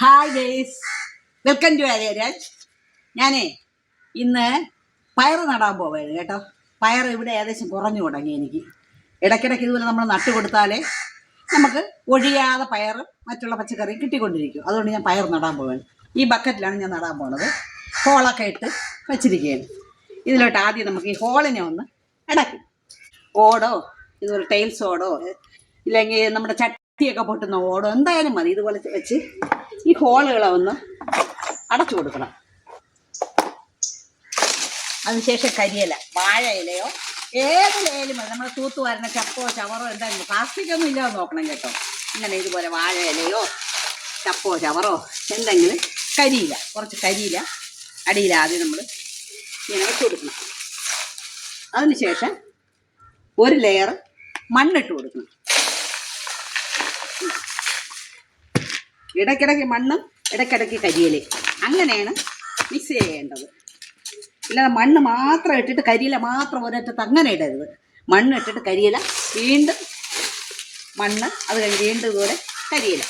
Hi guys welcome to Raj ഞാനേ ഇന്ന് പയർ നടാൻ പോവുകയാണ് കേട്ടോ. പയർ ഇവിടെ ഏകദേശം കുറഞ്ഞു തുടങ്ങി എനിക്ക്. ഇടയ്ക്കിടയ്ക്ക് ഇതുപോലെ നമ്മൾ നട്ടു കൊടുത്താലേ നമുക്ക് ഒഴിയാതെ പയർ മറ്റുള്ള പച്ചക്കറി കിട്ടിക്കൊണ്ടിരിക്കും. അതുകൊണ്ട് ഞാൻ പയർ നടാൻ പോവാണ്. ഈ ബക്കറ്റിലാണ് ഞാൻ നടാൻ പോണത്. ഹോളൊക്കെ ഇട്ട് വെച്ചിരിക്കുകയാണ്. ഇതിലോട്ട് ആദ്യം നമുക്ക് ഈ ഹോളിനെ ഒന്ന് ഇടയ്ക്കും ഓടോ ഇതുപോലെ ടൈൽസ് ഓടോ ഇല്ലെങ്കിൽ നമ്മുടെ ചട്ടിയൊക്കെ പൊട്ടുന്ന ഓടോ എന്തായാലും മതി. ഇതുപോലെ വെച്ച് ഈ ഹോളുകളെ ഒന്ന് അടച്ചു കൊടുക്കണം. അതിനുശേഷം കരിയില വാഴ ഇലയോ ഏതിലേലും മതി. നമ്മൾ തൂത്തുവാരണ ചപ്പോ ചവറോ എന്തായാലും പ്ലാസ്റ്റിക് ഒന്നും ഇല്ലാതെ നോക്കണം കേട്ടോ. ഇങ്ങനെ ഇതുപോലെ വാഴ ഇലയോ ചപ്പോ ചവറോ എന്തെങ്കിലും കരിയില. കുറച്ച് കരിയില അടിയിൽ ആദ്യം നമ്മൾ ഇങ്ങനെ വെച്ച് കൊടുക്കണം. അതിനുശേഷം ഒരു ലെയർ മണ്ണിട്ട് കൊടുക്കണം. ഇടയ്ക്കിടയ്ക്ക് മണ്ണും ഇടയ്ക്കിടയ്ക്ക് കരിയില അങ്ങനെയാണ് മിക്സ് ചെയ്യേണ്ടത്. ഇല്ലാതെ മണ്ണ് മാത്രം ഇട്ടിട്ട് കരിയില മാത്രം ഒരറ്റത്ത് അങ്ങനെ ഇടരുത്. മണ്ണ് ഇട്ടിട്ട് കരിയില വീണ്ടും മണ്ണ് അത് കഴിഞ്ഞ് വീണ്ടും ഇതുപോലെ കരിയില.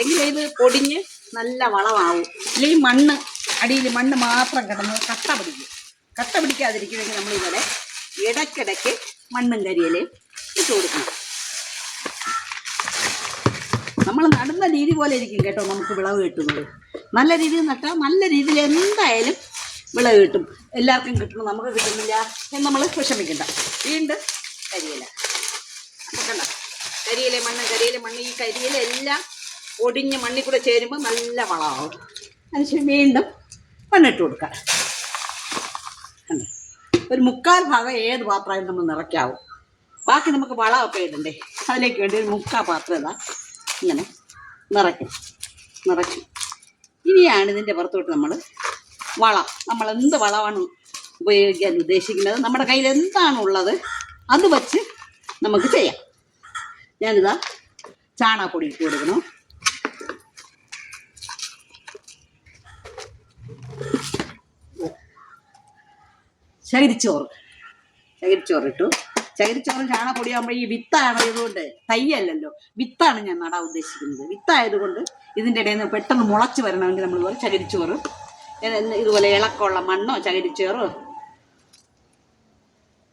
എങ്കിലും ഇത് പൊടിഞ്ഞ് നല്ല വളമാവും. അല്ലെങ്കിൽ മണ്ണ് അടിയിൽ മണ്ണ് മാത്രം കിടന്ന് കട്ട പിടിക്കും. കട്ട പിടിക്കാതിരിക്കണമെങ്കിൽ നമ്മളിതുപോലെ ഇടയ്ക്കിടയ്ക്ക് മണ്ണും കരിയിലയും ഇട്ട് കൊടുക്കണം. നടുന്ന രീതി പോലെ ഇരിക്കും കേട്ടോ നമുക്ക് വിളവ് കിട്ടുന്നത്. നല്ല രീതിയിൽ നട്ടാൽ നല്ല രീതിയിൽ എന്തായാലും വിളവ് കിട്ടും. എല്ലാവർക്കും കിട്ടണം നമുക്ക് കിട്ടുന്നില്ല എന്ന് നമ്മൾ വിഷമിക്കണ്ട. വീണ്ടും കരിയില. കണ്ട? കരിയില മണ്ണ് കരിയിലെ മണ്ണ് ഈ കരിയില എല്ലാം ഒടിഞ്ഞ് മണ്ണിൽ കൂടെ ചേരുമ്പോൾ നല്ല വളമാവും. അതിനുശേഷം വീണ്ടും മണ്ണിട്ട് കൊടുക്കാം? ഒരു മുക്കാൽ ഭാഗം ഏത് പാത്രമായാലും നമ്മൾ നിറയ്ക്കാവും. ബാക്കി നമുക്ക് വളമൊക്കെ ഇടണ്ടേ? അതിലേക്ക് വേണ്ടി ഒരു മുക്കാൽ പാത്രം ഇതാ. ഇങ്ങനെ. നിറയ്ക്കും. നിറച്ചു ഇനിയാണ് ഇതിന്റെ പുറത്തോട്ട് നമ്മൾ വളം. നമ്മൾ എന്ത് വളമാണ് ഉപയോഗിക്കാൻ ഉദ്ദേശിക്കുന്നത്? നമ്മുടെ കയ്യിൽ എന്താണുള്ളത് അത് വച്ച് നമുക്ക് ചെയ്യാം. ഞാനിതാ ചാണകപ്പൊടി ഇട്ട് കൊടുക്കണം ശകരിച്ചോറ് ശകരിച്ചോറിട്ടു ചകിരിച്ചോറും ചാണകപ്പൊടിയാകുമ്പോൾ ഈ വിത്തായതുകൊണ്ട് തയ്യല്ലല്ലോ. വിത്താണ് ഞാൻ നടാൻ ഉദ്ദേശിക്കുന്നത്. വിത്തായതുകൊണ്ട് ഇതിന്റെ ഇടയിൽ നിന്ന് പെട്ടെന്ന് മുളച്ച് വരണമെങ്കിൽ നമ്മൾ ഇതുപോലെ ചകിരിച്ചോറ് ഇതുപോലെ ഇളക്കമുള്ള മണ്ണോ ചകിരിച്ചോറോ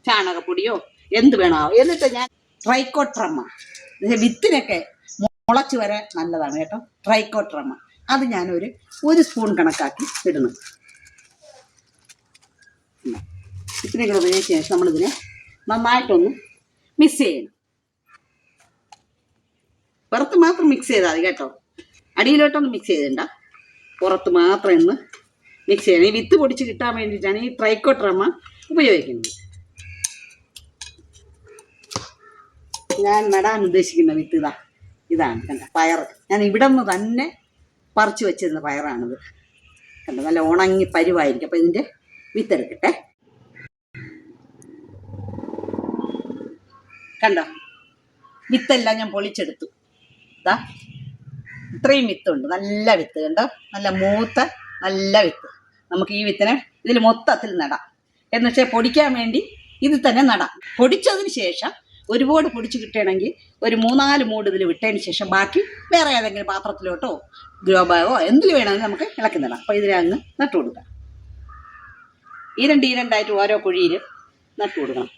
ചാണകപ്പൊടിയോ എന്ത് വേണോ എന്നിട്ട് ഞാൻ ട്രൈക്കോട്രമ്മ വിത്തിനൊക്കെ മുളച്ച് വരാൻ നല്ലതാണ് കേട്ടോ. ട്രൈക്കോട്രമ്മ. അത് ഞാനൊരു ഒരു സ്പൂൺ കണക്കാക്കി ഇടുന്നു ഇത്രയും കൂടെ ഉപയോഗിച്ച ശേഷം നമ്മളിതിനെ നന്നായിട്ടൊന്ന് മിക്സ് ചെയ്യണം. പുറത്ത് മാത്രം മിക്സ് ചെയ്താൽ മതി കേട്ടോ. അടിയിലോട്ടൊന്നും മിക്സ് ചെയ്തിണ്ട പുറത്ത് മാത്രം ഒന്ന് മിക്സ് ചെയ്യണം. ഈ വിത്ത് പൊടിച്ച് കിട്ടാൻ വേണ്ടിയിട്ടാണ് ഈ ട്രൈക്കോട്രമ ഉപയോഗിക്കുന്നത്. ഞാൻ നടാൻ ഉദ്ദേശിക്കുന്ന വിത്ത് ഇതാ. ഇതാണ് കണ്ട പയർ ഞാൻ ഇവിടെ നിന്ന് തന്നെ പറിച്ചു വെച്ചിരുന്ന പയറാണിത്. കണ്ട നല്ല ഉണങ്ങി പരുവായിരിക്കും. അപ്പോൾ ഇതിന്റെ വിത്തെടുക്കട്ടെ. കണ്ടോ? വിത്തെല്ലാം ഞാൻ പൊളിച്ചെടുത്തു. ഇതാ ഇത്രയും വിത്തുണ്ട്. നല്ല വിത്ത് കണ്ടോ? നല്ല മൂത്ത നല്ല വിത്ത്. നമുക്ക് ഈ വിത്തിനെ ഇതിൽ മൊത്തത്തിൽ നടാം. എന്ന് വെച്ചാൽ പൊടിക്കാൻ വേണ്ടി ഇത് തന്നെ നടാം. പൊടിച്ചതിന് ശേഷം ഒരുപാട് പൊടിച്ച് കിട്ടണമെങ്കിൽ ഒരു മൂന്നാൽ മൂട് ഇതിൽ വിട്ടതിന് ശേഷം ബാക്കി വേറെ ഏതെങ്കിലും പാത്രത്തിലോട്ടോ ഗ്രോ ബാഗോ എന്തിൽ വേണമെങ്കിലും നമുക്ക് ഇളക്കി നടാം. അപ്പോൾ ഇതിനെ അങ്ങ് നട്ടു കൊടുക്കാം ഈ രണ്ട് ഈ രണ്ടായിട്ട് ഓരോ കുഴിയിൽ നട്ടു കൊടുക്കണം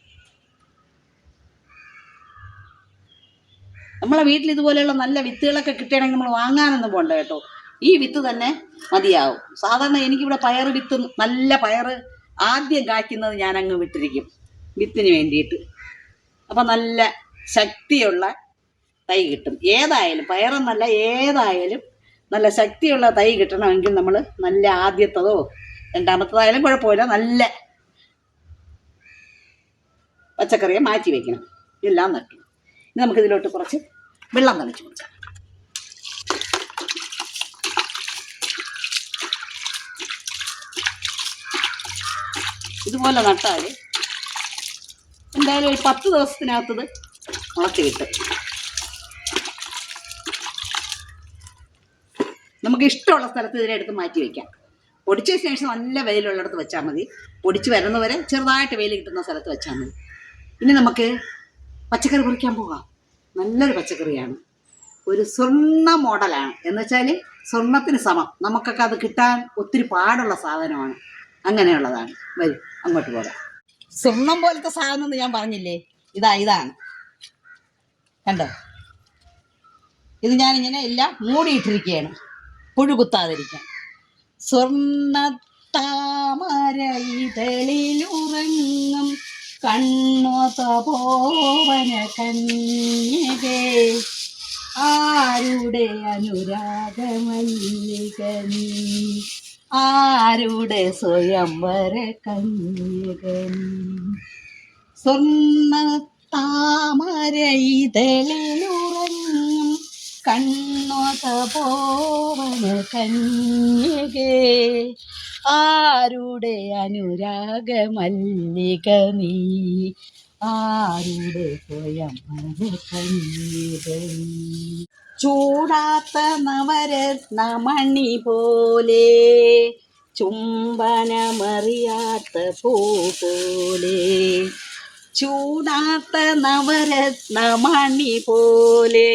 നമ്മളെ വീട്ടിൽ ഇതുപോലെയുള്ള നല്ല വിത്തുകളൊക്കെ കിട്ടുകയാണെങ്കിൽ നമ്മൾ വാങ്ങാനൊന്നും പോകണ്ട കേട്ടോ. ഈ വിത്ത് തന്നെ മതിയാവും. സാധാരണ എനിക്കിവിടെ പയർ വിത്ത് നല്ല പയർ ആദ്യം കായ്ക്കുന്നത് ഞാൻ അങ്ങ് വിട്ടിരിക്കും വിത്തിന് വേണ്ടിയിട്ട്. അപ്പം നല്ല ശക്തിയുള്ള തൈ കിട്ടും. ഏതായാലും പയറെന്നല്ല ഏതായാലും നല്ല ശക്തിയുള്ള തൈ കിട്ടണമെങ്കിൽ നമ്മൾ നല്ല ആദ്യത്തതോ രണ്ടാമത്തതായാലും കുഴപ്പമില്ല. നല്ല പച്ചക്കറിയെ മാറ്റി വെക്കണം. എല്ലാം നട്ടു. ഇനി നമുക്കിതിലോട്ട് കുറച്ച് വെള്ളം നനച്ച് കൊടുക്കാം ഇതുപോലെ നട്ടാൽ എന്തായാലും ഒരു പത്ത് ദിവസത്തിനകത്തത് മുളച്ച് കിട്ടും. നമുക്ക് ഇഷ്ടമുള്ള സ്ഥലത്ത് ഇതിനെടുത്ത് മാറ്റി വയ്ക്കാം പൊടിച്ച ശേഷം നല്ല വെയിലുള്ളിടത്ത് വെച്ചാൽ മതി. പൊടിച്ച് വരുന്നവരെ ചെറുതായിട്ട് വെയിൽ കിട്ടുന്ന സ്ഥലത്ത് വെച്ചാൽ മതി. ഇനി നമുക്ക് പച്ചക്കറി പൊറിക്കാൻ പോകാം. നല്ലൊരു പച്ചക്കറിയാണ്. ഒരു സ്വർണ മോഡലാണ്. എന്ന് വെച്ചാൽ സ്വർണത്തിന് സമം. നമുക്കൊക്കെ അത് കിട്ടാൻ ഒത്തിരി പാടുള്ള സാധനമാണ്. അങ്ങനെയുള്ളതാണ്. വരും അങ്ങോട്ട് പോകാം. സ്വർണം പോലത്തെ സാധനം എന്ന് ഞാൻ പറഞ്ഞില്ലേ? ഇതാ ഇതാണ്. കണ്ടോ? ഇത് ഞാനിങ്ങനെ എല്ലാം മൂടിയിട്ടിരിക്കുകയാണ്. പുഴുകുത്താതിരിക്കാൻ. സ്വർണ താമരയിതളിലുറങ്ങും കണ്ണോത്ത പോവന കന്യകേ ആരുടെ അനുരാഗമല്ലിക ആരുടെ സ്വയംവര കന്യകൻ? സ്വർണ താമരയിതളിലുറങ്ങും കണ്ണോത്തോവന കന്യകേ ആരുടെ അനുരാഗമല്ലിക നീ? ആരുടെ സ്വയം ചൂടാത്ത നവരത്നമണി പോലെ ചുംബനമറിയാത്ത പൂ പോലെ ചൂടാത്ത നവരത്നമണി പോലെ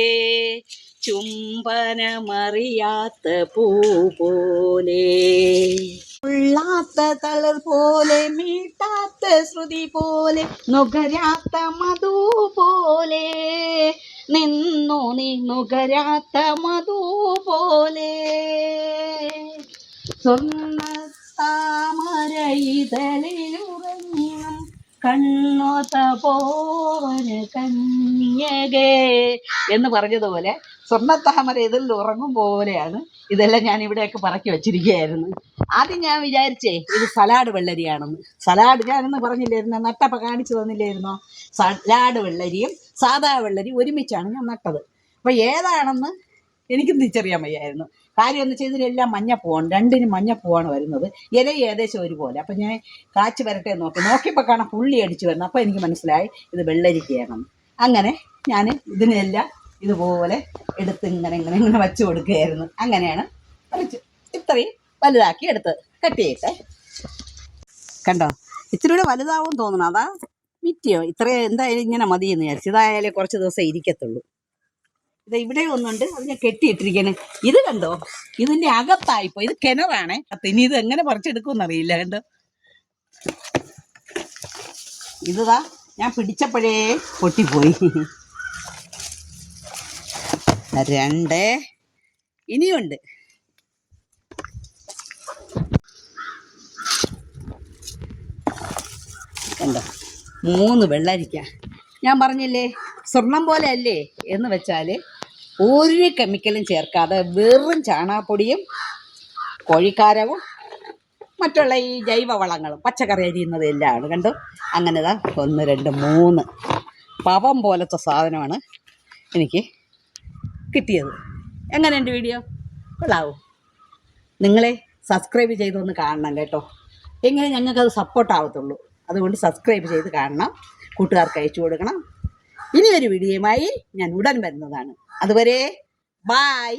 ചുംബനമറിയാത്ത പൂ പോലെ. ഉള്ളാത്ത തളർ പോലെ മീട്ടാത്ത ശ്രുതി പോലെ നുകരാത്ത മധു പോലെ. നിന്നു നീ നുകരാത്ത മധു പോലെ. സ്വർണ താമര ഇതളിലുറങ്ങും കണ്ണോത്ത പോവന കന്യകേ എന്ന് പറഞ്ഞതുപോലെ സ്വർണത്താമര ഇതിൽ ഉറങ്ങും പോലെയാണ്. ഇതെല്ലാം ഞാൻ ഇവിടെയൊക്കെ പറക്കി വെച്ചിരിക്കുകയായിരുന്നു. ആദ്യം ഞാൻ വിചാരിച്ചേ ഇത് സലാഡ് വെള്ളരിയാണെന്ന്. സലാഡ് ഞാനൊന്ന് പറഞ്ഞില്ലായിരുന്നു? നട്ടപ്പ കാണിച്ചു തന്നില്ലായിരുന്നോ? സലാഡ് വെള്ളരിയും സാദാ വെള്ളരി ഒരുമിച്ചാണ് ഞാൻ നട്ടത്. അപ്പോൾ ഏതാണെന്ന് എനിക്കും തിരിച്ചറിയാൻ വയ്യായിരുന്നു. കാര്യം എന്ന് വെച്ചാൽ ഇതിലെല്ലാം മഞ്ഞപ്പൂവാണ് രണ്ടിനും മഞ്ഞപ്പൂവാണ് വരുന്നത്. ഇല ഏകദേശം ഒരുപോലെ. അപ്പം ഞാൻ കാച്ചു വരട്ടെ നോക്കി. നോക്കിയപ്പോൾ കാണാൻ പുള്ളി അടിച്ചു വരുന്നു. അപ്പോൾ എനിക്ക് മനസ്സിലായി ഇത് വെള്ളരിക്കയാണെന്ന്. അങ്ങനെ ഞാൻ ഇതിനെല്ലാം ഇതുപോലെ എടുത്ത് ഇങ്ങനെ ഇങ്ങനെ ഇങ്ങനെ വച്ചു കൊടുക്കുകയായിരുന്നു. അങ്ങനെയാണ് വരച്ച് ഇത്രയും വലുതാക്കി എടുത്ത് കട്ട് ചെയ്യട്ടെ കണ്ടോ? ഇത്തിരി കൂടെ വലുതാവും തോന്നണം. അതാ മിറ്റിയോ? ഇത്രയും എന്തായാലും ഇങ്ങനെ മതി എന്ന് വിചാരിച്ചു. ഇതായാലേ കുറച്ച് ദിവസം ഇരിക്കത്തുള്ളൂ. ഇത് ഇവിടെ ഒന്നുണ്ട്. അത് ഞാൻ കെട്ടിയിട്ടിരിക്കണേ ഇത് കണ്ടോ? ഇതിന്റെ അകത്തായിപ്പോ ഇത് കിണറാണേ. അപ്പൊ ഇനി ഇത് എങ്ങനെ പറിച്ചെടുക്കുമെന്ന് അറിയില്ല. കണ്ടോ? ഇതാ ഞാൻ പിടിച്ചപ്പോഴേ പൊട്ടിപ്പോയി. രണ്ട്. ഇനിയുണ്ട്. കണ്ടോ? മൂന്ന് വെള്ളരിക്ക. ഞാൻ പറഞ്ഞില്ലേ സ്വർണം പോലെ അല്ലേ എന്ന് വെച്ചാൽ ഒരു കെമിക്കലും ചേർക്കാതെ വെറും ചാണകപ്പൊടിയും കോഴിക്കാരവും മറ്റുള്ള ഈ ജൈവവളങ്ങളും പച്ചക്കറി അരിയുന്നത് എല്ലാമാണ് കണ്ടു? അങ്ങനെ ഒന്ന് രണ്ട് മൂന്ന്. പവം പോലത്തെ സാധനമാണ് എനിക്ക് കിട്ടിയത്. എങ്ങനെയുണ്ട് വീഡിയോ കൊള്ളാവോ? നിങ്ങളെ സബ്സ്ക്രൈബ് ചെയ്തൊന്ന് കാണണം കേട്ടോ. എങ്ങനെ ഞങ്ങൾക്കത് സപ്പോർട്ടാവത്തുള്ളൂ അതുകൊണ്ട് സബ്സ്ക്രൈബ് ചെയ്ത് കാണണം. കൂട്ടുകാർക്ക് അയച്ചു കൊടുക്കണം. ഇനിയൊരു വീഡിയോയുമായി ഞാൻ ഉടൻ വരുന്നതാണ്. അതുവരെ ബായ്